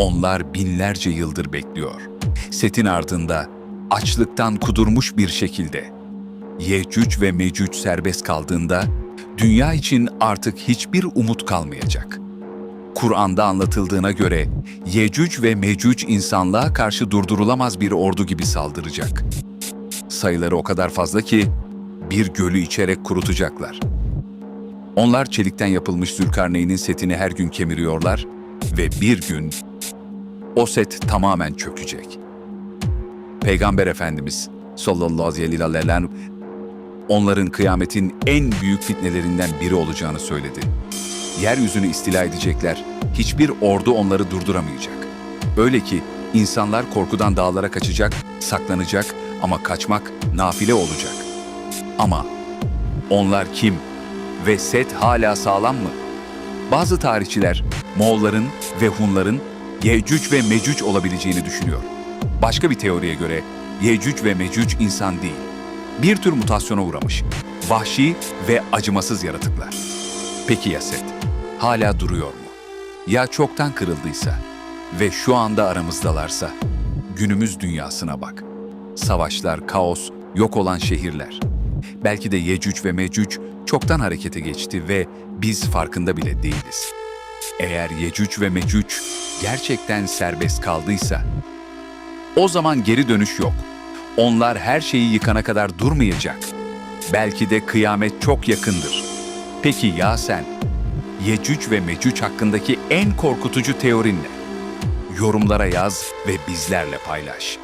Onlar binlerce yıldır bekliyor. Setin ardında açlıktan kudurmuş bir şekilde. Yecüc ve Mecüc serbest kaldığında dünya için artık hiçbir umut kalmayacak. Kur'an'da anlatıldığına göre Yecüc ve Mecüc insanlığa karşı durdurulamaz bir ordu gibi saldıracak. Sayıları o kadar fazla ki bir gölü içerek kurutacaklar. Onlar çelikten yapılmış Zülkarneyn'in setini her gün kemiriyorlar ve bir gün o set tamamen çökecek. Peygamber Efendimiz sallallahu aleyhi ve sellem onların kıyametin en büyük fitnelerinden biri olacağını söyledi. Yeryüzünü istila edecekler, hiçbir ordu onları durduramayacak. Öyle ki insanlar korkudan dağlara kaçacak, saklanacak ama kaçmak nafile olacak. Ama onlar kim ve set hala sağlam mı? Bazı tarihçiler Moğolların ve Hunların Yecüc ve Mecüc olabileceğini düşünüyor. Başka bir teoriye göre Yecüc ve Mecüc insan değil. Bir tür mutasyona uğramış. Vahşi ve acımasız yaratıklar. Peki ya Set? Hala duruyor mu? Ya çoktan kırıldıysa ve şu anda aramızdalarsa? Günümüz dünyasına bak. Savaşlar, kaos, yok olan şehirler. Belki de Yecüc ve Mecüc çoktan harekete geçti ve biz farkında bile değiliz. Eğer Yecüc ve Mecüc gerçekten serbest kaldıysa, o zaman geri dönüş yok. Onlar her şeyi yıkana kadar durmayacak. Belki de kıyamet çok yakındır. Peki ya sen? Yecüc ve Mecüc hakkındaki en korkutucu teorin ne? Yorumlara yaz ve bizlerle paylaş.